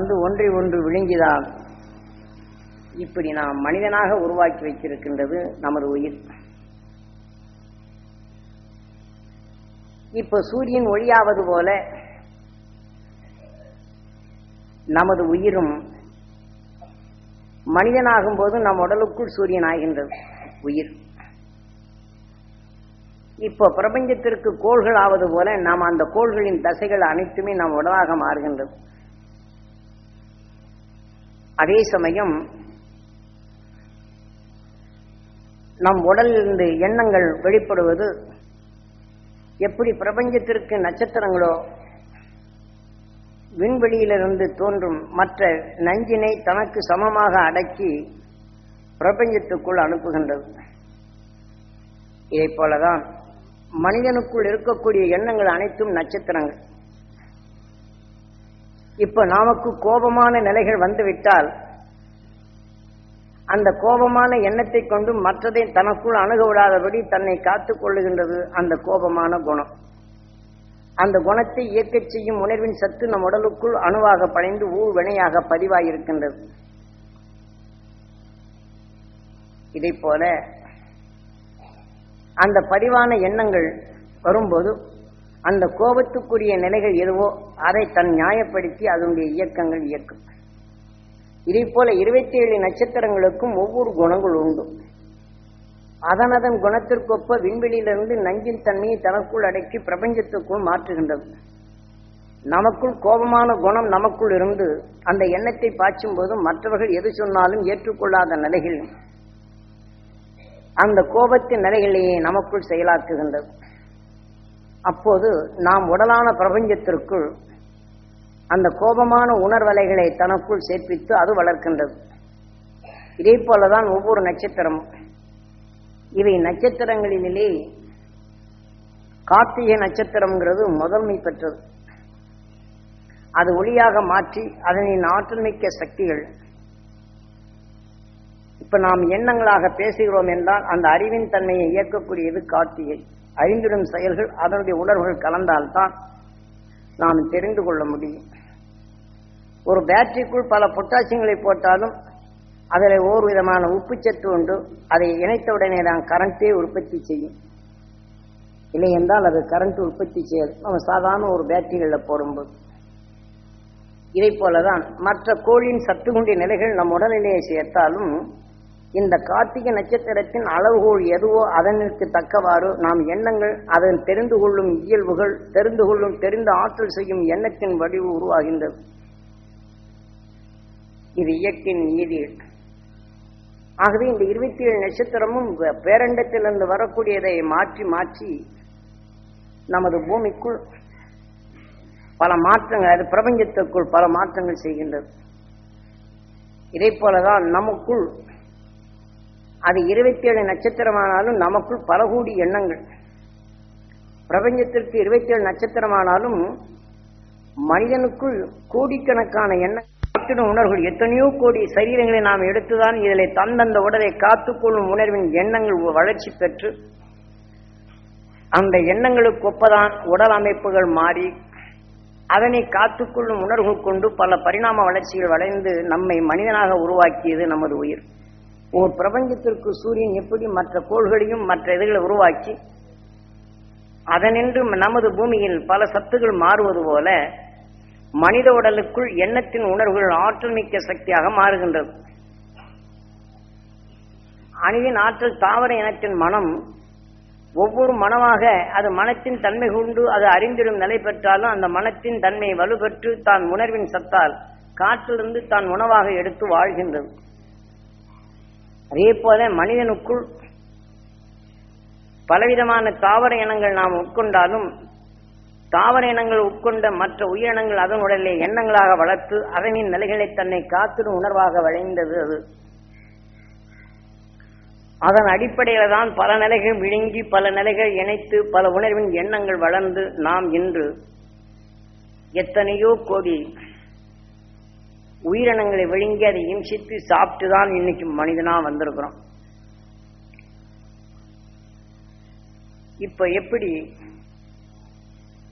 வந்து ஒன்றை ஒன்று விழுங்கிதான் இப்படி நாம் மனிதனாக உருவாக்கி வைத்திருக்கின்றது நமது உயிர். இப்போ சூரியன் ஒளியாவது போல நமது உயிரும் மனிதனாகும் போது நம் உடலுக்குள் சூரியன் ஆகின்றது உயிர். இப்போ பிரபஞ்சத்திற்கு கோள்கள் ஆவது போல நாம் அந்த கோள்களின் தசைகள் அனைத்துமே நம் உடலாக மாறுகின்றது. அதே சமயம் நம் உடலிலிருந்து எண்ணங்கள் வெளிப்படுவது எப்படி பிரபஞ்சத்திற்கு நட்சத்திரங்களோ விண்வெளியிலிருந்து தோன்றும் மற்ற நஞ்சினை தனக்கு சமமாக அடக்கி பிரபஞ்சத்துக்குள் அனுப்புகின்றது. இதை போலதான் மனிதனுக்குள் இருக்கக்கூடிய எண்ணங்கள் அனைத்தும் நட்சத்திரங்கள். இப்ப நமக்கு கோபமான நிலைகள் வந்துவிட்டால் அந்த கோபமான எண்ணத்தை கொண்டு மற்றதை தனக்குள் அணுக விடாதபடி தன்னை காத்துக் கொள்ளுகின்றது அந்த கோபமான குணம். அந்த குணத்தை இயக்கச் செய்யும் உணர்வின் சத்து நம் உடலுக்குள் அணுவாக படைந்து ஊர் வினையாக பதிவாயிருக்கின்றது. இதை போல அந்த பதிவான எண்ணங்கள் வரும்போது அந்த கோபத்துக்குரிய நிலைகள் எதுவோ அதை தன் நியாயப்படுத்தி அதனுடைய இயக்கங்கள் இயக்கும். இதை போல இருபத்தி ஏழு நட்சத்திரங்களுக்கும் ஒவ்வொரு குணங்கள் உண்டு. அதனதன் குணத்திற்கொப்ப விண்வெளியிலிருந்து நஞ்சின் தன்மையை தனக்குள் அடக்கி பிரபஞ்சத்துக்குள் மாற்றுகின்றது. நமக்குள் கோபமான குணம் நமக்குள் இருந்து அந்த எண்ணத்தை பாய்ச்சும் போது மற்றவர்கள் எது சொன்னாலும் ஏற்றுக்கொள்ளாத நிலைகள் அந்த கோபத்தின் நிலைகளையே நமக்குள் செயலாக்குகின்றது. அப்போது நாம் உடலான பிரபஞ்சத்திற்குள் அந்த கோபமான உணர்வலைகளை தனக்குள் சேர்ப்பித்து அது வளர்க்கின்றது. இதே போலதான் ஒவ்வொரு நட்சத்திரமும். இவை நட்சத்திரங்களிலே கார்த்திகை நட்சத்திரம்ங்கிறது முதன்மை பெற்றது. அது ஒளியாக மாற்றி அதனின் ஆற்றல் மிக்க சக்திகள் இப்ப நாம் எண்ணங்களாக பேசுகிறோம் என்றால் அந்த அறிவின் தன்மையை இயக்கக்கூடியது காட்சியை. அறிந்திடும் செயல்கள் அதனுடைய உணர்வுகள் கலந்தால்தான் நாம் தெரிந்து கொள்ள முடியும். ஒரு பேட்டரிக்குள் பல பொட்டாசியங்களை போட்டாலும் அதில் ஓர் விதமான உப்புச்சத்து உண்டு. அதை இணைத்தவுடனே தான் கரண்டே உற்பத்தி செய்யும். இல்லை என்றால் அது கரண்ட் உற்பத்தி செய்யாது. நம்ம சாதாரண ஒரு பேட்டரிகளில் போடும்போது. இதை போலதான் மற்ற கோளின் சத்துகுண்டிய நிலைகள் நம் உடல்நிலையை சேர்த்தாலும் இந்த கார்த்திகை நட்சத்திரத்தின் அளவுகோல் எதுவோ அதனுக்கு தக்கவாறு நாம் எண்ணங்கள் அதன் தெரிந்து கொள்ளும் இயல்புகள் தெரிந்து கொள்ளும் தெரிந்த ஆற்றல் செய்யும் எண்ணத்தின் வடிவு உருவாகின்றது. இது இயக்கின் நீதி ஆகவே இந்த இருபத்தி ஏழு நட்சத்திரமும் பேரண்டத்திலிருந்து வரக்கூடியதை மாற்றி மாற்றி நமது பூமிக்குள் பல மாற்றங்கள் அது பிரபஞ்சத்திற்குள் பல மாற்றங்கள் செய்கின்றது. இதை போலதான் நமக்குள் அது இருபத்தி ஏழு நட்சத்திரமானாலும் நமக்குள் பல கோடி எண்ணங்கள். பிரபஞ்சத்திற்கு இருபத்தி ஏழு நட்சத்திரமானாலும் மனிதனுக்குள் கோடிக்கணக்கான எண்ணம் உணர்வுகள் எத்தனையோ கோடி சரீரங்களை நாம் எடுத்துதான் இதில் தந்தந்த உடலை காத்துக்கொள்ளும் உணர்வின் எண்ணங்கள் வளர்ச்சி பெற்று அந்த எண்ணங்களுக்கு ஒப்பதான் உடல் அமைப்புகள் மாறி அதனை காத்துக்கொள்ளும் உணர்வு கொண்டு பல பரிணாம வளர்ச்சிகள் வளைந்து நம்மை மனிதனாக உருவாக்கியது நமது உயிர். ஒரு பிரபஞ்சத்திற்கு சூரியன் எப்படி மற்ற கோள்களையும் மற்ற இதுகளை உருவாக்கி அதனின்று நமது பூமியில் பல சத்துகள் மாறுவது போல மனித உடலுக்குள் எண்ணத்தின் உணர்வுகள் ஆற்றல் மிக்க சக்தியாக மாறுகின்றது. அணுவின் ஆற்றல் தாவர இனத்தின் மனம் ஒவ்வொரு மனமாக அது மனத்தின் தன்மை கொண்டு அது அறிந்திடும் நிலை பெற்றாலும் அந்த மனத்தின் தன்மை வலுப்பெற்று தான் உணர்வின் சத்தால் காற்றிலிருந்து தான் உணவாக எடுத்து வாழ்கின்றது. அதே போல மனிதனுக்குள் பலவிதமான தாவர இனங்கள் நாம் உட்கொண்டாலும் தாவர இனங்கள் உட்கொண்ட மற்ற உயிரினங்கள் அதன் உடலே எண்ணங்களாக வளர்த்து அதனின் நிலைகளை தன்னை காத்திடும் உணர்வாக விளைந்தது அது. அதன் அடிப்படையில் தான் பல நிலைகள் விழுங்கி பல நிலைகள் இணைத்து பல உணர்வின் எண்ணங்கள் வளர்ந்து நாம் இன்று எத்தனையோ கோடி உயிரினங்களை விழுங்கி அதை இம்சித்து சாப்பிட்டு தான் இன்னைக்கு மனிதனா வந்திருக்கிறோம். இப்ப எப்படி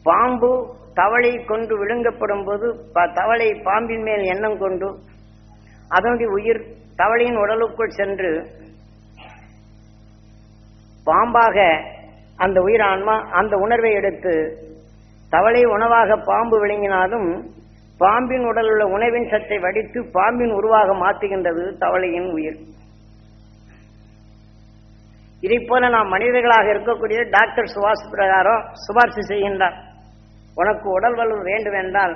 பாம்பு தவளை கொண்டு விழுங்கப்படும் போது ப- தவளை பாம்பின் மேல் எண்ணம் கொண்டு அதனுடைய உயிர் தவளையின் உடலுக்குள் சென்று பாம்பாக அந்த உயிரான்மா அந்த உணர்வை எடுத்து தவளை உணவாக பாம்பு விழுங்கினாலும் பாம்பின் உடல் உள்ள உணவின் சத்தை வடித்து பாம்பின் உருவாக மாற்றுகின்றது தவளையின் உயிர். இதை போல நாம் மனிதர்களாக இருக்கக்கூடிய டாக்டர் சுவாஸ் பிரகாரம் சிபார்சு செய்கின்றார். உனக்கு உடல் வலு வேண்டும் என்றால்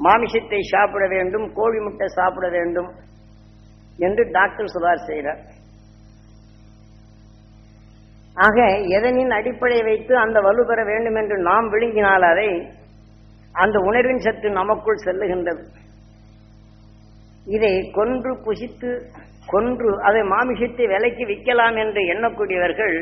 மாமிசத்தை சாப்பிட வேண்டும் கோழி முட்டை சாப்பிட வேண்டும் என்று டாக்டர் சிபார்சு செய்கிறார். ஆக எதனின் அடிப்படையை வைத்து அந்த வலு பெற வேண்டும் என்று நாம் விழுங்கினால் அதை அந்த உணர்வின் சத்து நமக்குள் செல்லுகின்றது. இதை கொன்று புசித்து கொன்று அதை மாமிசத்தை விலைக்கு விற்கலாம் என்று எண்ணக்கூடியவர்கள்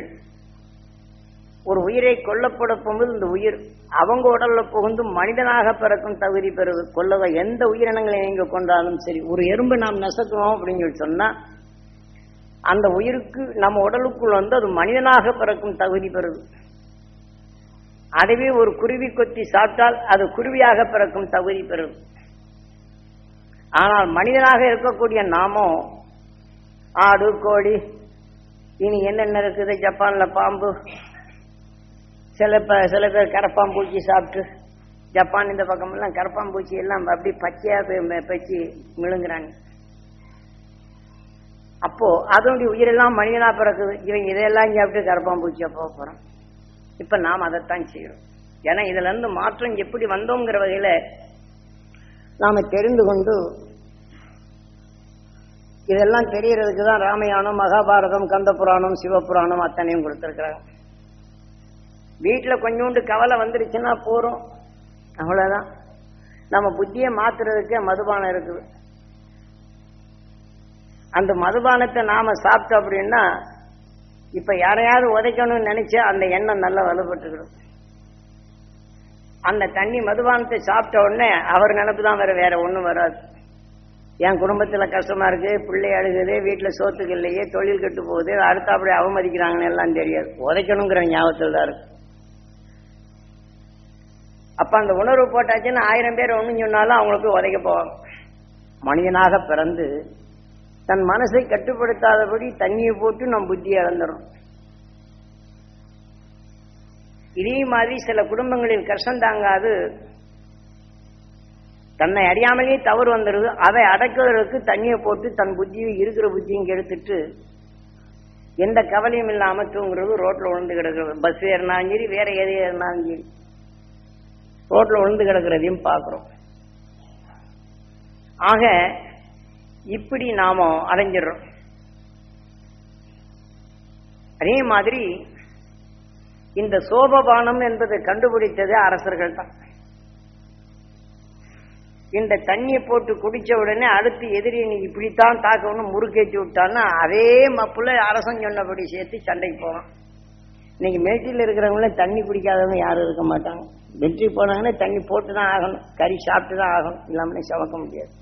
ஒரு உயிரை கொல்லப்பட போகும்போது இந்த உயிர் அவங்க உடல்ல புகுந்து மனிதனாக பிறக்கும் தகுதி பெறுவது கொல்லவ எந்த உயிரினங்களை நீங்க கொண்டாலும் சரி ஒரு எறும்பு நாம் நெசக்குவோம் அப்படின்னு சொல்லி சொன்னா அந்த உயிருக்கு நம்ம உடலுக்குள் வந்து அது மனிதனாக பிறக்கும் தகுதி பெறுது. அதுவே ஒரு குருவி கொத்தி சாப்பிட்டால் அது குருவியாக பிறக்கும் தகுதி பெறும். ஆனால் மனிதனாக இருக்கக்கூடிய நாமோ ஆடு கோழி இனி என்னென்ன இருக்குது? ஜப்பான்ல பாம்பு. சில சில பேர் கரப்பாம்பூச்சி சாப்பிட்டு ஜப்பான் இந்த பக்கமெல்லாம் கரப்பாம்பூச்சி எல்லாம் அப்படி பச்சையா பச்சு விழுங்குறாங்க அப்போ அதனுடைய உயிரெல்லாம் மனிதனா பிறக்குது. இவங்க இதையெல்லாம் சாப்பிட்டு கரப்பாம்பூச்சியா போக போறான். இப்ப நாம் அதைத்தான் செய்யறோம். ஏன்னா இதுல இருந்து மாற்றம் எப்படி வந்தோங்கிற வகையில நாம தெரிந்து கொண்டு இதெல்லாம் தெரியறதுக்கு தான் ராமாயணம் மகாபாரதம் கந்த புராணம் சிவபுராணம் அத்தனையும் கொடுத்துருக்குறாங்க. வீட்டில் கொஞ்சோண்டு கவலை வந்துருச்சுன்னா போறோம். அவ்வளோதான் நம்ம புத்தியை மாத்துறதுக்கு மதுபானம் இருக்குது. அந்த மதுபானத்தை நாம சாப்பிட்டோம் அப்படின்னா இப்ப யாரையாவது உதைக்கணும்னு நினைச்சா அந்த எண்ணம் நல்லா வலுப்பட்டுக்கிடும். அந்த தண்ணி மதுபானத்தை சாப்பிட்ட உடனே அவர் நினப்பு தான் வேற வேற ஒண்ணும் வராது. என் குடும்பத்துல கஷ்டமா இருக்கு பிள்ளை அழுகுது வீட்டுல சோத்துக்கு இல்லையே தொழில் கெட்டு போகுது அடுத்த அப்படி அவமதிக்கிறாங்கன்னு எல்லாம் தெரியாது. உதைக்கணுங்கிற ஞாபகத்தில் தான் இருக்கு. அப்ப அந்த உணர்வு போட்டாச்சுன்னா ஆயிரம் பேர் ஒண்ணு சொன்னாலும் அவங்களுக்கு உதைக்க போவாங்க. மனிதனாக பிறந்து தன் மனசை கட்டுப்படுத்தாதபடி தண்ணியை போட்டு நம் புத்தியை இழந்துடும் இதே மாதிரி சில குடும்பங்களில் கஷ்டம் தாங்காது. தன்னை அறியாமலேயே தவறு வந்துடுது அதை அடக்குவதற்கு தண்ணியை போட்டு தன் புத்தியும் இருக்கிற புத்தியும் கெடுத்துட்டு எந்த கவலையும் இல்லாம தூங்குறது ரோட்ல விழுந்து கிடக்கிறது. பஸ் ஏறினாலும் சரி வேற எது ஏறினாலும் சரி ரோட்ல விழுந்து கிடக்கிறதையும் பார்க்குறோம். ஆக இப்படி நாம அடைஞ்சிடுறோம் அதே மாதிரி இந்த சோபபானம் என்பதை கண்டுபிடித்தது அரசர்கள் தான். இந்த தண்ணியை போட்டு குடிச்ச உடனே அடுத்து எதிரி நீ இப்படித்தான் தாக்கணும் முறுக்கேற்றி விட்டான்னா அதே மப்புல அரசன் சொன்னபடி சேர்த்து சண்டைக்கு போவான். இன்னைக்கு மிலிட்டரியில் இருக்கிறவங்கள தண்ணி குடிக்காதவங்க யாரும் இருக்க மாட்டாங்க. மிலிட்டரி போனாங்கன்னா தண்ணி போட்டு தான் ஆகணும். கறி சாப்பிட்டு தான் ஆகணும். இல்லாமலே சமக்க முடியாது.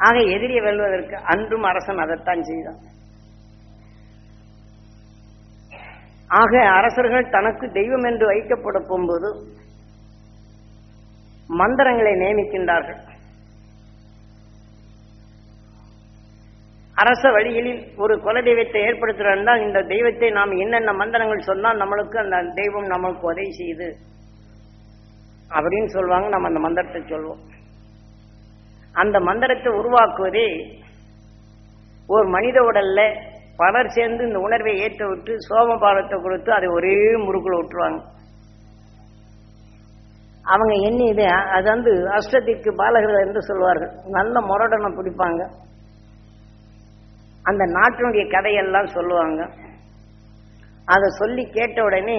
ஆக எதிரியை வெல்வதற்கு அன்றும் அரசன் அதைத்தான் செய்தான். ஆக அரசர்கள் தனக்கு தெய்வம் என்று வைக்கப்பட போகும்போது மந்திரங்களை நியமிக்கின்றார்கள். அரச வழிகளில் ஒரு குல தெய்வத்தை ஏற்படுத்துறால் இந்த தெய்வத்தை நாம் என்னென்ன மந்திரங்கள் சொன்னால் நம்மளுக்கு அந்த தெய்வம் நம்மளுக்கு உதவி செய்யுது. அப்படின்னு சொல்லுவாங்க நம்ம அந்த மந்திரத்தை சொல்லுவோம் அந்த மந்திரத்தை உருவாக்குவதே ஒரு மனித உடல்ல பலர் சேர்ந்து இந்த உணர்வை ஏற்ற விட்டு சோமபாலத்தை கொடுத்து அதை ஒரே முறுக்குல விட்டுருவாங்க அவங்க என்ன இது? அது வந்து அஷ்டத்திற்கு பாலகர்கள் என்று சொல்வார்கள். நல்ல முரடனை பிடிப்பாங்க. அந்த நாட்டினுடைய கதையெல்லாம் சொல்லுவாங்க. அதை சொல்லி கேட்ட உடனே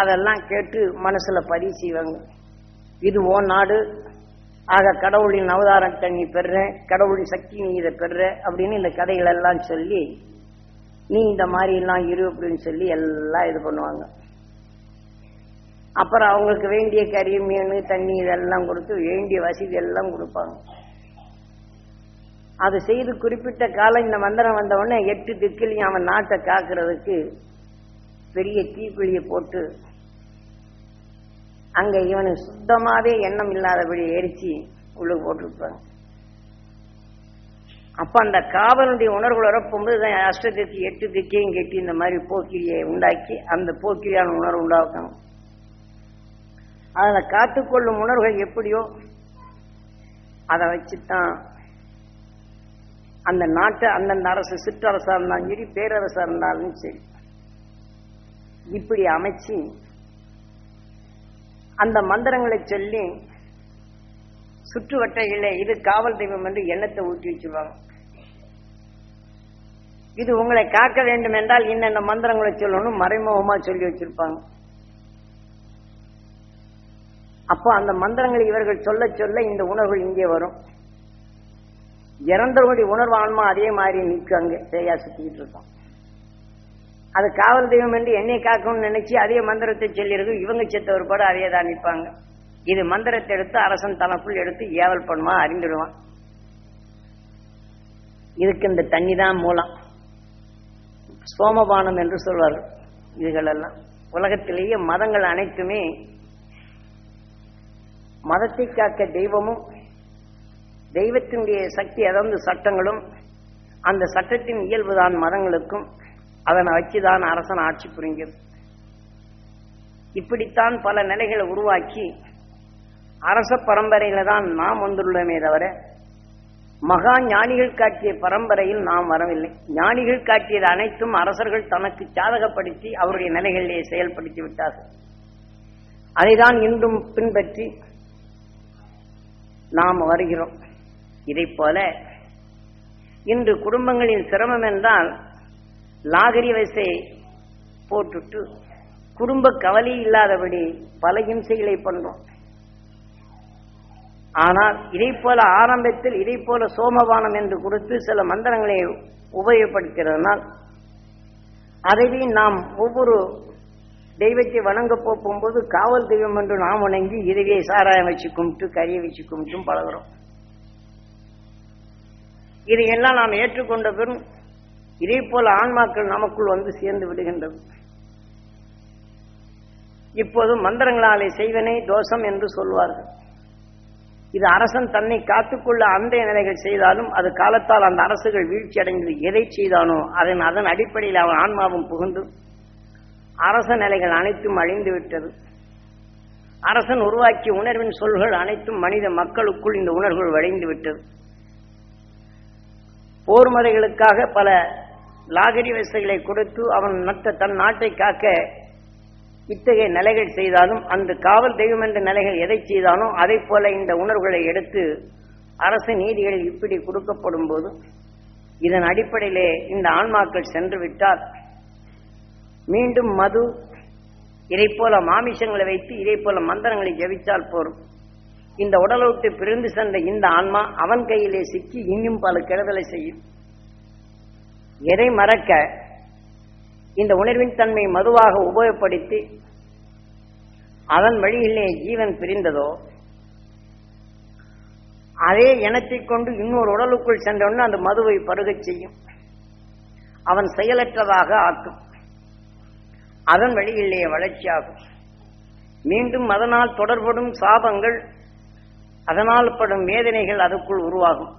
அதெல்லாம் கேட்டு மனசுல பதிவு செய்வாங்க இது ஓ நாடு. ஆக கடவுளின் அவதாரத்தை நீ பெற கடவுளின் சக்தி நீ இதை பெற அப்படின்னு இந்த கதைகள் எல்லாம் சொல்லி நீ இந்த மாதிரி எல்லாம் இரு அப்படின்னு சொல்லி எல்லாம் இது பண்ணுவாங்க. அப்புறம் அவங்களுக்கு வேண்டிய கறி மீன் தண்ணி இதெல்லாம் கொடுத்து வேண்டிய வசதி எல்லாம் கொடுப்பாங்க. அது செய்து குறிப்பிட்ட காலம் இந்த மந்திரம் வந்தவொடனே எட்டு திக்கிலையும் அவன் நாட்டை காக்கிறதுக்கு பெரிய தீக்குழியை போட்டு அங்க இவனுக்கு சுத்தமாவே எண்ணம் இல்லாதபடி எரிச்சு உள்ள போட்டுருப்பாங்க. அப்ப அந்த காவலுடைய உணர்வுகள் வரப்போகும்போது அஷ்டத்திற்கு எட்டு திக்கையும் கெட்டி இந்த மாதிரி போக்கிரியை உண்டாக்கி அந்த போக்கிரியான உணர்வு உண்டாக்கணும். அதில் காத்துக்கொள்ளும் உணர்வுகள் எப்படியோ அதை வச்சுத்தான் அந்த நாட்டை அந்தந்த அரசு சிற்றரசா இருந்தாலும் சரி பேரரசா இருந்தாலும் சரி இப்படி அமைச்சு அந்த மந்திரங்களை சொல்லி சுற்று வட்டைகளே இது காவல் தெய்வம் என்று எண்ணத்தை ஊற்றி வச்சிருவாங்க. இது உங்களை காக்க வேண்டும் என்றால் இன்னென்ன மந்திரங்களை சொல்லணும் மறைமுகமா சொல்லி வச்சிருப்பாங்க. அப்போ அந்த மந்திரங்களை இவர்கள் சொல்ல சொல்ல இந்த உணர்வுகள் இங்கே வரும். இறந்தவடி உணர்வு ஆன்மா அதே மாதிரி நிற்கும் அங்கே செய்யா சுத்திக்கிட்டு இருக்கோம் அது காவல் தெய்வம் என்று என்னை காக்கணும்னு நினைச்சு அதே மந்திரத்தை சொல்லியிருக்கு இவங்க செத்த ஒரு படம் அதே தான் நிற்பாங்க. இது மந்திரத்தை எடுத்து அரசன் தனக்குள் எடுத்து ஏவல் பண்ணுவான் அறிந்துடுவான். இதுக்கு இந்த தண்ணி தான் மூலம். சோமபானம் என்று சொல்வார்கள் இதுகளெல்லாம். உலகத்திலேயே மதங்கள் அனைத்துமே மதத்தை காக்க தெய்வமும் தெய்வத்தினுடைய சக்தி அதாவது சட்டங்களும் அந்த சட்டத்தின் இயல்புதான் மதங்களுக்கும். அதனை வச்சுதான் அரசன் ஆட்சி புரிஞ்சது இப்படித்தான் பல நிலைகளை உருவாக்கி அரச பரம்பரையில தான் நாம் வந்துள்ளோமே தவிர மகா ஞானிகள் காட்டிய பரம்பரையில் நாம் வரவில்லை. ஞானிகள் காட்டியது அனைத்தும் அரசர்கள் தனக்கு சாதகப்படுத்தி அவருடைய நிலைகளிலே செயல்படுத்தி விட்டார்கள். அதைதான் இன்றும் பின்பற்றி நாம் வருகிறோம். இதை போல இன்று குடும்பங்களின் சிரமம் என்றால் லாகரி வயசை போட்டுட்டு குடும்ப கவலை இல்லாதபடி பல இம்சைகளை பண்றோம் ஆனால் இதை போல ஆரம்பத்தில் இதை போல சோமபானம் என்று கொடுத்து சில மந்திரங்களை உபயோகப்படுத்துகிறதுனால் அதைவே நாம் ஒவ்வொரு தெய்வத்தை வணங்க போகும்போது காவல் தெய்வம் என்று நாம் வணங்கி இதுவே சாராயம் வச்சு கும்பிட்டு கறியை வச்சு கும்பிட்டும் பழகிறோம். இதையெல்லாம் நாம் ஏற்றுக்கொண்ட பெரும் இதே போல ஆன்மாக்கள் நமக்குள் வந்து சேர்ந்து விடுகின்றது. இப்போது மந்திரங்களாலே செய்வனே தோஷம் என்று சொல்வார்கள். இது அரசன் தன்னை காத்துக்கொள்ள அந்த நிலைகள் செய்தாலும் அது காலத்தால் அந்த அரசுகள் வீழ்ச்சி அடைந்து எதை செய்தானோ அதன் அதன் அடிப்படையில் அவன் ஆன்மாவும் புகுந்து அரச நிலைகள் அனைத்தும் அழிந்து விட்டது. அரசன் உருவாக்கிய உணர்வின் சொல்கள் அனைத்தும் மனித மக்களுக்குள் இந்த உணர்வுகள் வளைந்து விட்டது. போர் முறைகளுக்காக பல லாகரி வசதிகளை கொடுத்து அவன் மற்ற தன் நாட்டை காக்க இத்தகைய நிலைகள் செய்தாலும் அந்த காவல் தெய்வம் என்ற நிலைகள் எதை செய்தானோ அதை போல இந்த உணர்வுகளை எடுத்து அரசு நீதிகளில் இப்படி கொடுக்கப்படும் போது இதன் அடிப்படையிலே இந்த ஆன்மாக்கள் சென்று விட்டால் மீண்டும் மது இதை போல மாமிசங்களை வைத்து இதை போல மந்திரங்களை ஜபித்தால் போரும். இந்த உடலை விட்டு பிரிந்து சென்ற இந்த ஆன்மா அவன் கையிலே சிக்கி இன்னும் பல கெடுதலை செய்யும். எதை மறக்க இந்த உணர்வின் தன்மை மதுவாக உபயோகப்படுத்தி அதன் வழியிலே ஜீவன் பிரிந்ததோ அதே இனத்தை கொண்டு இன்னொரு உடலுக்குள் சென்றவுடனே அந்த மதுவை பருகச் செய்யும். அவன் செயலற்றதாக ஆக்கும். அதன் வழியிலே வளர்ச்சியாகும். மீண்டும் அதனால் தொடர்படும் சாபங்கள் அதனால் படும் வேதனைகள் அதுக்குள் உருவாகும்.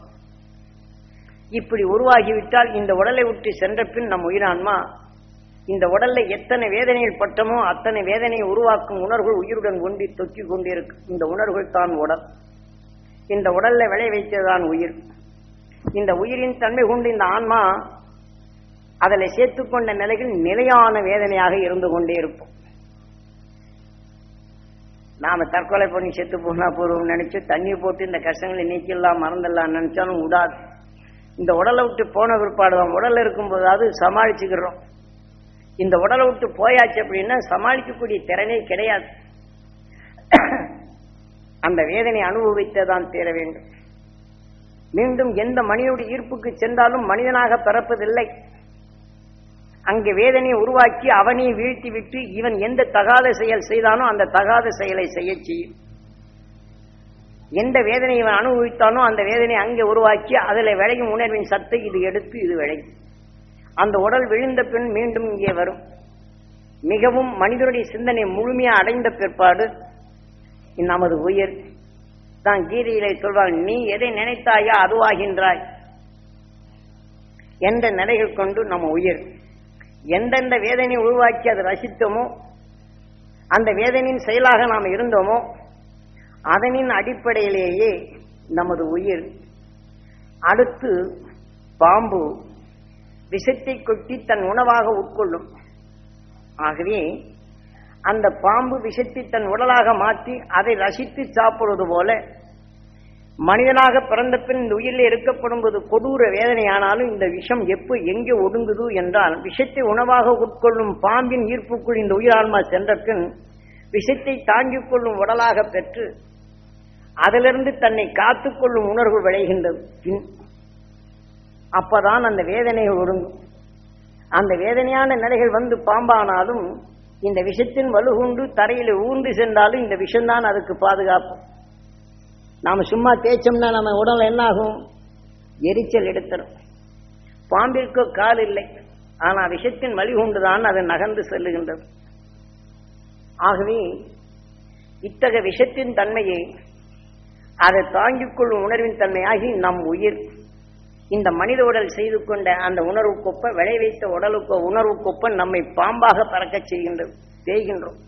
இப்படி உருவாகிவிட்டால் இந்த உடலை விட்டு சென்ற பின் நம் உயிரான்மா? இந்த உடல்ல எத்தனை வேதனைகள் பட்டமோ அத்தனை வேதனையை உருவாக்கும் உணர்வுகள் உயிருடன் ஒன்றி தொக்கி கொண்டிருக்கும். இந்த உணர்வுகள் தான் உடல். இந்த உடல்ல விளை வைத்ததுதான் உயிர். இந்த உயிரின் தன்மை கொண்டு இந்த ஆன்மா அதில் சேர்த்துக்கொண்ட நிலையில் நிலையான வேதனையாக இருந்து கொண்டே இருப்போம். நாம தற்கொலை பண்ணி செத்து போனா போறோம் நினைச்சு தண்ணி போட்டு இந்த கஷ்டங்களை நீக்கிடலாம் மறந்துடலாம் நினைச்சாலும் விடாது இந்த உடலை விட்டு போன பிற்பாடு தான் உடல் இருக்கும்போதாவது சமாளிச்சுக்கிறோம். இந்த உடலை விட்டு போயாச்சு அப்படின்னா சமாளிக்கக்கூடிய திறனே கிடையாது. அந்த வேதனை அனுபவித்ததான் தீர வேண்டும். மீண்டும் எந்த மனிதனுடைய ஈர்ப்புக்கு சென்றாலும் மனிதனாக பிறப்பதில்லை. அங்கே வேதனையை உருவாக்கி அவனை வீழ்த்தி விட்டு இவன் எந்த தகாத செயல் செய்தானோ அந்த தகாத செயலை செய்ய செய்யும். எந்த வேதனை இவன் அனுபவித்தானோ அந்த வேதனை அங்கே உருவாக்கி அதில் விளையும் உணர்வின் சத்தை இது எடுத்து இது விளையும். அந்த உடல் விழுந்த பின் மீண்டும் இங்கே வரும். மிகவும் மனிதனுடைய சிந்தனை முழுமையாக அடைந்த பிற்பாடு நமது உயிர். தான் கீதையிலே சொல்வாள் நீ எதை நினைத்தாயோ அதுவாகின்றாய். என்ற நிலைகள் கொண்டு நம்ம உயிர்? எந்தெந்த வேதனை உருவாக்கி அதை ரசித்தோமோ அந்த வேதனையின் செயலாக நாம் இருந்தோமோ அதனின் அடிப்படையிலேயே நமது உயிர் அடுத்து பாம்பு விஷத்தை கொட்டி தன் உணவாக உட்கொள்ளும். ஆகவே அந்த பாம்பு விஷத்தை தன் உடலாக மாற்றி அதை ரசித்து சாப்பிடுவது போல மனிதனாக பிறந்த பின் இந்த உயிரில் இருக்கப்படும்போது கொடூர வேதனையானாலும் இந்த விஷம் எப்போ எங்கே ஒடுங்குது என்றால் விஷத்தை உணவாக உட்கொள்ளும் பாம்பின் ஈர்ப்புக்குள் இந்த உயிரான்மா சென்ற பின் விஷத்தை தாங்கிக் கொள்ளும் உடலாக பெற்று அதிலிருந்து தன்னை காத்துக்கொள்ளும் உணர்வு விளைகின்றது. பின் அப்பதான் அந்த வேதனைகள் ஒடுங்கும். அந்த வேதனையான நிலைகள் வந்து பாம்பானாலும் இந்த விஷத்தின் வலுகுண்டு தரையில் ஊர்ந்து சென்றாலும் இந்த விஷம்தான் அதுக்கு பாதுகாப்பு. நாம சும்மா தேய்ச்சோம்னா நம்ம உடல் என்ன ஆகும் எரிச்சல் எடுத்துரும். பாம்பிற்கோ கால் இல்லை. ஆனா விஷத்தின் வழிகொண்டுதான் அது நகர்ந்து செல்லுகின்றது. ஆகவே இத்தகைய விஷத்தின் தன்மையை அதை தாங்கிக் கொள்ளும் உணர்வின் தன்மையாகி நம் உயிர். இந்த மனித உடல் செய்து கொண்ட அந்த உணர்வுக்கொப்ப விளை வைத்த உடலுக்கோ உணர்வுக்கொப்ப நம்மை பாம்பாக பறக்கச் செய்கின்ற செய்கின்றோம்.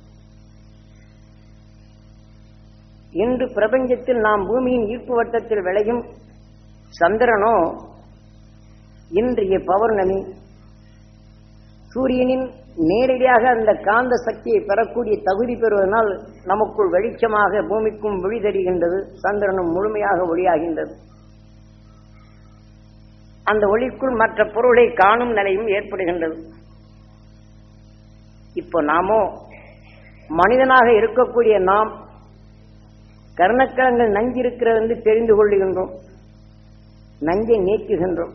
இன்று பிரபஞ்சத்தில் நாம் பூமியின் ஈர்ப்பு வட்டத்தில் விளையும் சந்திரனோ இன்றைய பௌர்ணமி சூரியனின் நேரடியாக அந்த காந்த சக்தியை பெறக்கூடிய தகுதி பெறுவதனால் நமக்குள் வெளிச்சமாக பூமிக்கும் ஒளி தெரிகின்றது சந்திரனும் முழுமையாக ஒளியாகின்றது. அந்த ஒளிக்குள் மற்ற பொருளை காணும் நிலையும் ஏற்படுகின்றது. இப்போ நாமோ மனிதனாக இருக்கக்கூடிய நாம் கர்ணக்கிழங்கள் நஞ்சு இருக்கிறது என்று தெரிந்து கொள்ளுகின்றோம் நஞ்சை நீக்குகின்றோம்.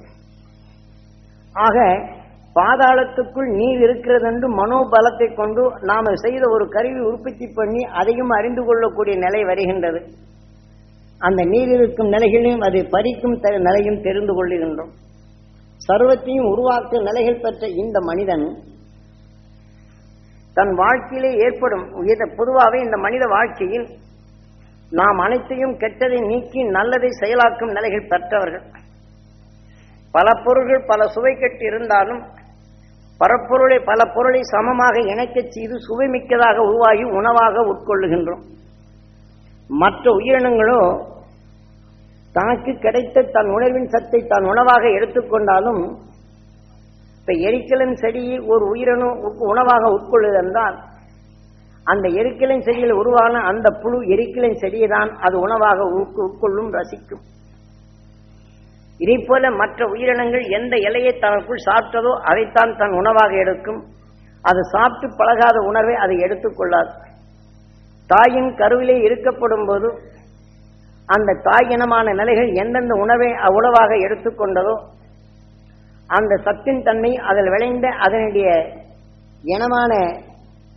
ஆக பாதாளத்துக்குள் நீர் இருக்கிறது என்று மனோபலத்தை கொண்டு நாம் செய்த ஒரு கருவி உற்பத்தி பண்ணி அதையும் அறிந்து கொள்ளக்கூடிய நிலை வருகின்றது. அந்த நீர் இருக்கும் நிலைகளையும் அதை பறிக்கும் த- நிலையும் தெரிந்து கொள்ளுகின்றோம். சர்வத்தையும் உருவாக்கும் நிலைகள் பெற்ற இந்த மனிதன் தன் வாழ்க்கையிலே ஏற்படும் பொதுவாகவே இந்த மனித வாழ்க்கையில் நாம் அனைத்தையும் கெட்டதை நீக்கி நல்லதை செயலாக்கும் நிலைகள் பெற்றவர்கள். பல பொருள்கள் பல சுவை கெட்டு இருந்தாலும் பரப்பொருளை பல பொருளை சமமாக இணைக்கச் செய்து சுவைமிக்கதாக உருவாகி உணவாக உட்கொள்ளுகின்றோம். மற்ற உயிரினங்களோ தனக்கு கிடைத்த தன் உணர்வின் சத்தை தான் உணவாக எடுத்துக்கொண்டாலும் இப்ப எரிக்கலின் செடியை ஒரு உயிரணு உணவாக உட்கொள்ளுதென்றால் அந்த எரிக்கலின் செடியில் உருவான அந்த புழு எரிக்கலின் செடியை தான் அது உணவாக உட்கொள்ளும் ரசிக்கும். இதை போல மற்ற உயிரினங்கள் எந்த இலையை தனக்குள் சாப்பிட்டதோ அதைத்தான் தன் உணவாக எடுக்கும். அது சாப்பிட்டு பழகாத உணர்வை அதை எடுத்துக்கொள்ளாது தாயின் கருவிலே இருக்கப்படும் போது அந்த தாய் இனமான நிலைகள் எந்தெந்த உணவை உணவாக எடுத்துக்கொண்டதோ அந்த சத்தின் தன்மை அதில் விளைந்த அதனுடைய இனமான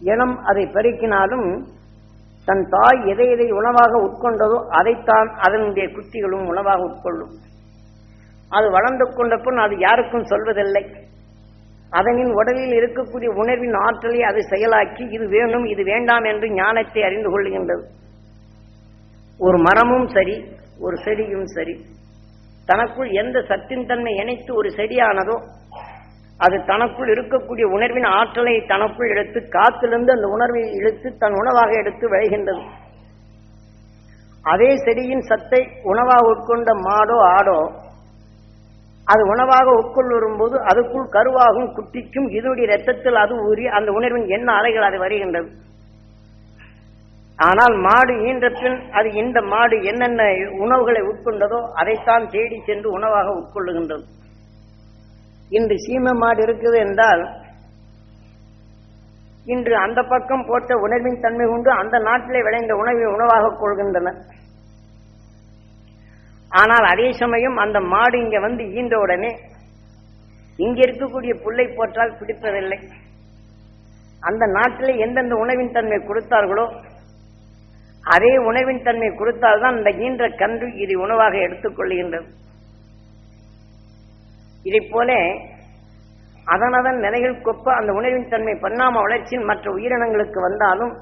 இனம் அதை பெருக்கினாலும் தன் தாய் எதை எதை உணவாக உட்கொண்டதோ அதைத்தான் அதனுடைய குட்டிகளும் உணவாக உட்கொள்ளும். அது வளர்ந்து கொண்ட பின் அது யாருக்கும் சொல்வதில்லை. அதனின் உடலில் இருக்கக்கூடிய உணர்வின் ஆற்றலை அது செயலாக்கி இது வேணும் இது வேண்டாம் என்று ஞானத்தை அறிந்து கொள்கின்றது. ஒரு மரமும் சரி ஒரு செடியும் சரி தனக்குள் எந்த சத்தின் தன்மை இணைத்து ஒரு செடியானதோ அது தனக்குள் இருக்கக்கூடிய உணர்வின் ஆற்றலை தனக்குள் எடுத்து காத்திலிருந்து அந்த உணர்வை இழுத்து தன் உணவாக எடுத்து விளைகின்றது. அதே செடியின் சத்தை உணவாக உட்கொண்ட மாடோ ஆடோ அது உணவாக உட்கொள்ளும் போது அதுக்குள் கருவாகும் குட்டிக்கும் இதனுடைய ரத்தத்தில் அது ஊறி அந்த உணர்வின் என்ன அலைகள் அது வருகின்றது. ஆனால் மாடு ஈன்ற பின் அது இந்த மாடு என்னென்ன உணவுகளை உட்கொண்டதோ அதைத்தான் தேடி சென்று உணவாக உட்கொள்ளுகின்றது. இன்று சீம மாடு இருக்குது என்றால் இன்று அந்த பக்கம் போட்ட உணர்வின் தன்மை கொண்டு அந்த நாட்டிலே விளைந்த உணவை உணவாக கொள்கின்றன. ஆனால் அதே சமயம் அந்த மாடு இங்க வந்து ஈந்த உடனே இங்க இருக்கக்கூடிய புல்லை போற்றால் பிடிப்பதில்லை. அந்த நாட்டிலே எந்தெந்த உணவின் தன்மை கொடுத்தார்களோ அதே உணவின் தன்மை கொடுத்தால்தான் அந்த ஈன்ற கன்று இது உணவாக எடுத்துக்கொள்கின்றது இதைப் போல அதனதன் நிலைகள் கொப்ப அந்த உணவின் தன்மை பண்ணாம வளர்ச்சியின் மற்ற உயிரினங்களுக்கு வந்தாலும்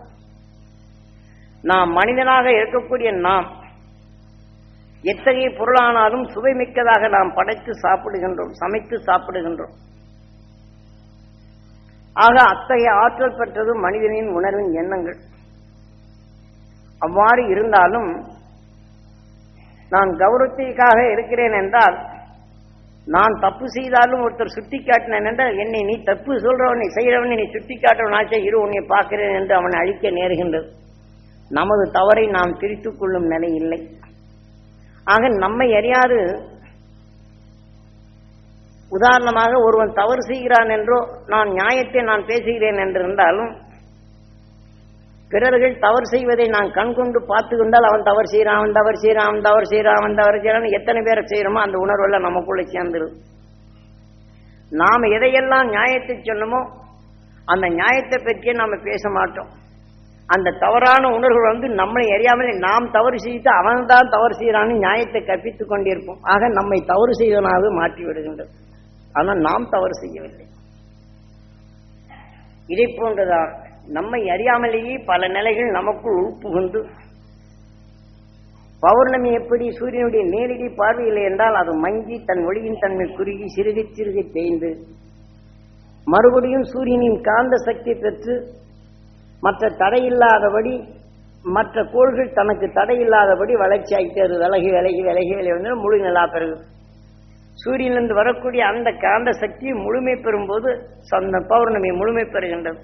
நாம் மனிதனாக இருக்கக்கூடிய நாம் எத்தகைய பொருளானாலும் சுவைமிக்கதாக நாம் படைத்து சாப்பிடுகின்றோம் சமைத்து சாப்பிடுகின்றோம். ஆக அத்தகைய ஆற்றல் பெற்றது மனிதனின் உணர்வின் எண்ணங்கள். அவ்வாறு இருந்தாலும் நான் கௌரவத்திற்காக இருக்கிறேன் என்றால் நான் தப்பு செய்தாலும் ஒருத்தர் சுட்டி காட்டினேன் என்றால் என்னை நீ தப்பு சொல்றவனை செய்கிறவனை நீ சுட்டி காட்டவனாச்சே இரு உன்னை பார்க்கிறேன் என்று அவனை அழிக்க நேருகின்றது. நமது தவறை நாம் திரித்துக் கொள்ளும் நிலை இல்லை. ஆக நம்மை அறியாது உதாரணமாக ஒருவன் தவறு செய்கிறான் என்றோ நான் நியாயத்தை நான் பேசுகிறேன் என்றிருந்தாலும் பிறர்கள் தவறு செய்வதை நான் கண்கொண்டு பார்த்து கொண்டால் அவன் தவறு செய்கிறான் அவன் தவறு செய்கிறான் அவன் தவறு செய்கிறான் அவன் தவறு செய்கிறான் எத்தனை பேரை செய்கிறோமோ அந்த உணர்வெல்லாம் நமக்குள்ள சேர்ந்துடும் நாம் எதையெல்லாம் நியாயத்தை சொன்னமோ அந்த நியாயத்தை பற்றியே நாம் பேச மாட்டோம். அந்த தவறான உணர்வுகள் வந்து நம்மளை அறியாமலே நாம் தவறு செய்து அவன் தான் தவறு செய்கிறான்னு நியாயத்தை கற்பித்துக் கொண்டிருப்போம். ஆக நம்மை தவறு செய்வனாக மாற்றி விடுகின்றது ஆனால் நாம் தவறு செய்யவில்லை. இதை போன்றுதான் நம்மை அறியாமலேயே பல நிலைகள் நமக்குள் உட்புகுந்து பௌர்ணமி எப்படி சூரியனுடைய நேரடி பார்வையில் என்றால் அது மங்கி தன் ஒளியின் தன்மை குறுகி சிறுகி சிறுகி தேய்ந்து மறுபடியும் சூரியனின் காந்த சக்தி பெற்று மற்ற தடையில்லாதபடி மற்ற கோள்கள் தனக்கு தடையில்லாதபடி வளர்ச்சி ஆகிட்டு அது விலகி விலகி விலகி விலகி வந்து முழு நிலா பெறுது சூரியனிலிருந்து வரக்கூடிய அந்த காந்த சக்தி முழுமை பெறும்போது சொந்த பௌர்ணமி முழுமை பெறுகின்றது.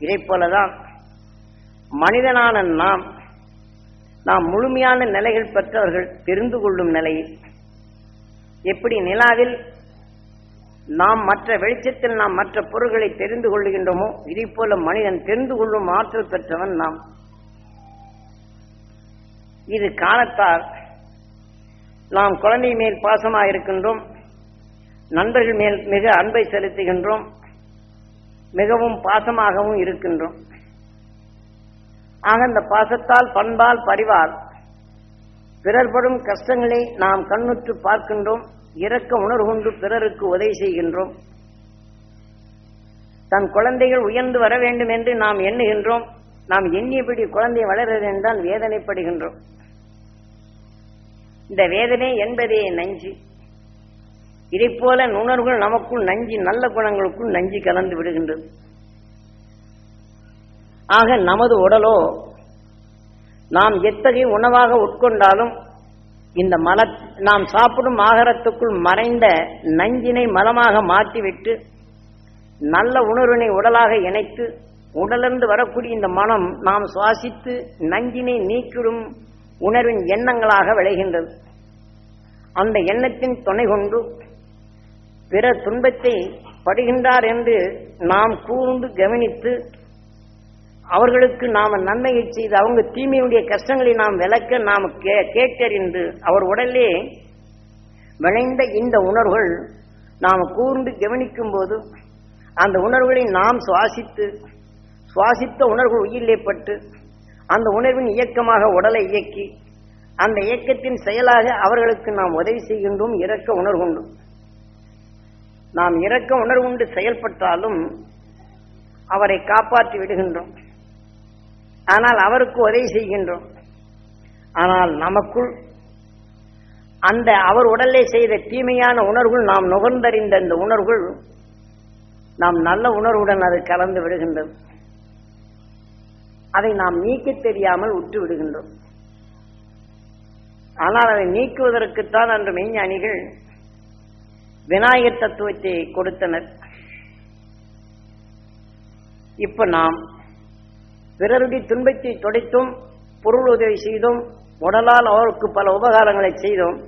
இதை போலதான் மனிதனான நாம் நாம் முழுமையான நிலைகள் பெற்றவர்கள் தெரிந்து கொள்ளும் நிலையில் எப்படி நிலாவில் நாம் மற்ற வெளிச்சத்தில் நாம் மற்ற பொருள்களை தெரிந்து கொள்கின்றோமோ இதை போல மனிதன் தெரிந்து கொள்ளும் ஆற்றல் பெற்றவன் நாம். இது காலத்தால் நாம் குழந்தை மேல் பாசமாக இருக்கின்றோம் நண்பர்கள் மேல் மிக அன்பை செலுத்துகின்றோம் மிகவும் பாசமாகவும் இருக்கின்றோம். ஆக இந்த பாசத்தால் பண்பால் பரிவால் பிறர்படும் கஷ்டங்களை நாம் கண்ணுற்று பார்க்கின்றோம். இரக்க உணர்வு கொண்டு பிறருக்கு உதவி செய்கின்றோம். தன் குழந்தைகள் உயர்ந்து வர வேண்டும் என்று நாம் எண்ணுகின்றோம். நாம் எண்ணியபடி குழந்தை வளர்கிறது என்றால் வேதனைப்படுகின்றோம். இந்த வேதனை என்பதே நஞ்சு. இதை போல நுணர்வுகள் நமக்குள் நஞ்சு நல்ல குணங்களுக்குள் நஞ்சு கலந்து விடுகின்றது. ஆக நமது உடலோ நாம் எத்தகைய உணவாக உட்கொண்டாலும் இந்த மல நாம் சாப்பிடும் ஆகாரத்துக்குள் மறைந்த நஞ்சினை மலமாக மாற்றிவிட்டு நல்ல உணர்வினை உடலாக இணைத்து உடலிருந்து வரக்கூடிய இந்த மனம் நாம் சுவாசித்து நஞ்சினை நீக்கிடும் உணர்வின் எண்ணங்களாக விளைகின்றது. அந்த எண்ணத்தின் துணை கொண்டு பிற துன்பத்தை படுகின்றார் என்று நாம் கூர்ந்து கவனித்து அவர்களுக்கு நாம் நன்மையை செய்து அவங்க தீமையுடைய கஷ்டங்களை நாம் விளக்க நாம் கே கேட்டறிந்து அவர் உடலே விளைந்த இந்த உணர்வுகள் நாம் கூர்ந்து கவனிக்கும் போது அந்த உணர்வுகளை நாம் சுவாசித்து சுவாசித்த உணர்வு உயிரிலே பட்டு அந்த உணர்வின் இயக்கமாக உடலை இயக்கி அந்த இயக்கத்தின் செயலாக அவர்களுக்கு நாம் உதவி செய்கின்றோம் இறக்க உணர்வுண்டு நாம் இறக்க உணர்வுண்டு செயல்பட்டாலும் அவரை காப்பாற்றி விடுகின்றோம். ஆனால் அவருக்கு உதவி செய்கின்றோம். ஆனால் நமக்குள் அந்த அவர் உடலே செய்த தீமையான உணர்வுகள் நாம் நுகர்ந்தறிந்த இந்த உணர்வுகள் நாம் நல்ல உணர்வுடன் அது கலந்து விடுகின்றது. அதை நாம் நீக்க தெரியாமல் விட்டு விடுகின்றோம். ஆனால் அதை நீக்குவதற்குத்தான் அன்று மெய்ஞானிகள் விநாயகர் தத்துவத்தை கொடுத்தனர். இப்ப நாம் பிறருடைய துன்பத்தை துடைத்தும் பொருள் உதவி செய்தும் உடலால் அவருக்கு பல உபகாரங்களை செய்தோம்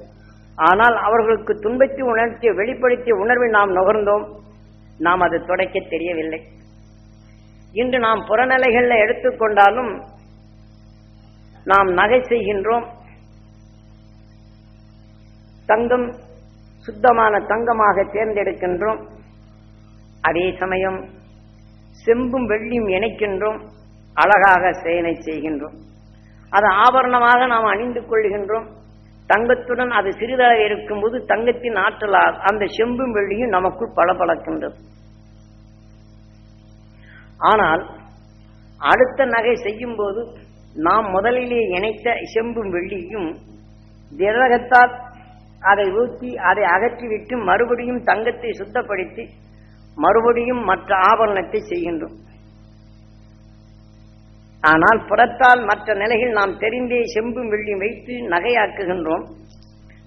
ஆனால் அவர்களுக்கு துன்பத்தை உணர்த்தி வெளிப்படுத்திய உணர்வை நாம் நுகர்ந்தோம் நாம் அது துடைக்க தெரியவில்லை. இன்று நாம் புறநிலைகளில் எடுத்துக்கொண்டாலும் நாம் நகை செய்கின்றோம். தங்கம் சுத்தமான தங்கமாக தேர்ந்தெடுக்கின்றோம். அதே சமயம் செம்பும் வெள்ளியும் இணைக்கின்றோம். அழகாக சேனை செய்கின்றோம். அது ஆபரணமாக நாம் அணிந்து கொள்கின்றோம். தங்கத்துடன் அது சிறிதாக இருக்கும்போது தங்கத்தின் ஆற்றலால் அந்த செம்பும் வெள்ளியும் நமக்குள் பளபளக்கின்றது. ஆனால் அடுத்த நகை செய்யும் போது நாம் முதலிலே இணைத்த செம்பும் வெள்ளியும் திரகத்தால் அதை ஊற்றி அதை அகற்றிவிட்டு மறுபடியும் தங்கத்தை சுத்தப்படுத்தி மறுபடியும் மற்ற ஆபரணத்தை செய்கின்றோம். ஆனால் புறத்தால் மற்ற நிலையில் நாம் தெரிந்தே செம்பும் வெள்ளியும் வைத்து நகையாக்குகின்றோம்.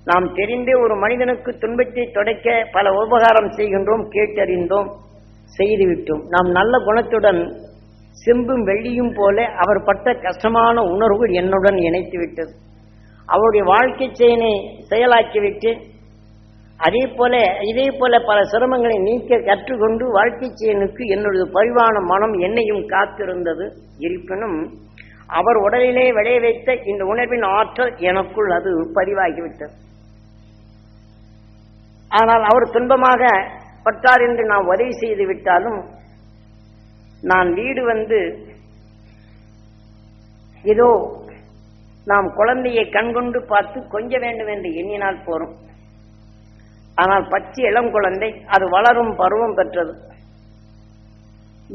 நாம் தெரிந்தே ஒரு மனிதனுக்கு துன்பத்தை தொடக்க பல உபகாரம் செய்கின்றோம் கேட்டறிந்தோம் செய்துவிட்டோம். நாம் நல்ல குணத்துடன் செம்பும் வெள்ளியும் போல அவர் பட்ட கஷ்டமான உணர்வு என்னுடன் இணைத்து விட்டது அவருடைய வாழ்க்கை செயனை செயலாக்கிவிட்டு அதே போல இதே போல பல சிரமங்களை நீக்க கற்றுக்கொண்டு வாழ்க்கை செயனுக்கு என்னுடைய பரிவான மனம் என்னையும் காத்திருந்தது. இருப்பினும் அவர் உடலிலே விளைய வைத்த இந்த உணர்வின் ஆற்றல் எனக்குள் அது பதிவாகிவிட்டது. ஆனால் அவர் துன்பமாக பட்டார் என்று நான் உதவி செய்து விட்டாலும் நான் வீடு வந்து ஏதோ நாம் குழந்தையை கண்கொண்டு பார்த்து கொஞ்ச வேண்டும் என்று எண்ணினால் போறோம். ஆனால் பச்சை இளம் குழந்தை அது வளரும் பருவம் பெற்றது.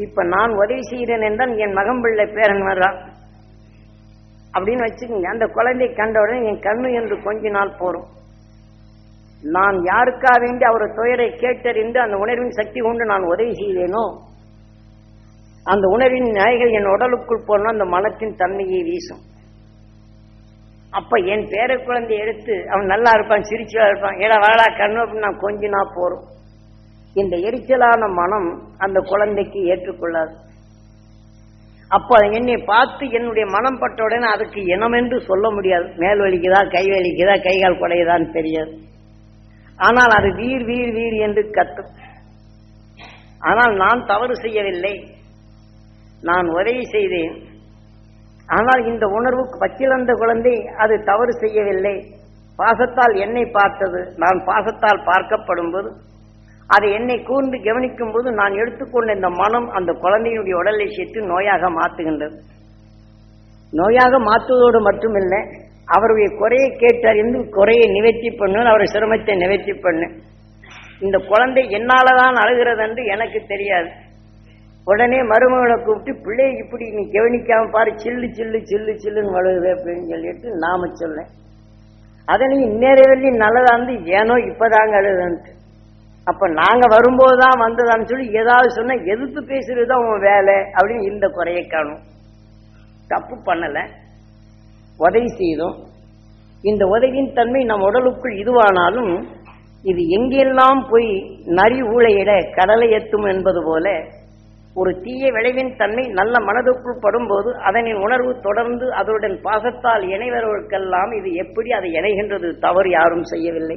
இப்ப நான் உதவி செய்கிறேன் என்றால் என் மகன் பிள்ளை பேரன் வர்றான் அப்படின்னு வச்சுக்கோங்க. அந்த குழந்தை கண்டவுடனே என் கண்ணு என்று கொஞ்ச நாள் போறோம் நான் யாருக்கா வேண்டி அவர் துயரை கேட்டறிந்து அந்த உணர்வின் சக்தி கொண்டு நான் உதவி செய்தேனோ அந்த உணர்வின் நிலைகள் என் உடலுக்குள் போனால் அந்த மனத்தின் தன்மையை வீசும். அப்ப என் பேர குழந்தை எடுத்து அவன் நல்லா இருப்பான் சிரிச்சா இருப்பான். ஏடா வாடா கண்ணு அப்படின்னு நான் கொஞ்சினா நாள் போறோம் இந்த எரிச்சலான மனம் அந்த குழந்தைக்கு ஏற்றுக்கொள்ளாது. அப்போ அது என்னை பார்த்து என்னுடைய மனம் பட்ட உடனே அதுக்கு இனம் என்று சொல்ல முடியாது. மேல் வலிக்குதா கை வலிக்குதா கை கால் குடையுதான்னு தெரியாது. ஆனால் அது வீர் வீர் வீர் என்று கத்தும். ஆனால் நான் தவறு செய்யவில்லை. நான் உதவி செய்தேன். ஆனால் இந்த உணர்வு பச்சிலந்த குழந்தை அது தவறு செய்யவில்லை. பாசத்தால் என்னை பார்த்தது நான் பாசத்தால் பார்க்கப்படும் போது அதை என்னை கூர்ந்து கவனிக்கும் போது நான் எடுத்துக்கொண்ட இந்த மனம் அந்த குழந்தையினுடைய உடலை சேர்த்து நோயாக மாற்றுகின்றது. நோயாக மாற்றுவதோடு மட்டுமில்லை அவருடைய குறையை கேட்டறிந்து குறையை நிவர்த்தி பண்ணு அவருடைய சிரமத்தை நிவர்த்தி பண்ணு இந்த குழந்தை என்னாலதான் அழுகிறது என்று எனக்கு தெரியாது. உடனே மருமகனை கூப்பிட்டு பிள்ளை இப்படி நீ கவனிக்காம பாரு சில்லு சில்லு சில்லு சில்லுன்னு வளருது அப்படின்னு சொல்லிட்டு நாம சொல்லேன் நீ இந்நேரவெளியும் நல்லதா இருந்து ஏனோ இப்பதாங்க அழுதுன்ட்டு. அப்ப நாங்க வரும்போதுதான் வந்ததான்னு சொல்லி ஏதாவது சொன்னா எதிர்த்து பேசுறதுதான் உன் வேலை அப்படின்னு இந்த குறையை காணும். தப்பு பண்ணல. உதவி செய்தோம். இந்த உதவியின் தன்மை நம் உடலுக்குள் இதுவானாலும் இது எங்கெல்லாம் போய் நரி ஊழையிட கடலை எத்தும் என்பது போல ஒரு தீய விளைவின் தன்மை நல்ல மனதுக்குள் படும்போது அதனின் உணர்வு தொடர்ந்து அதனுடன் பாசத்தால் இணைவர்களுக்கெல்லாம் இது எப்படி அதை இணைகின்றது தவறு யாரும் செய்யவில்லை.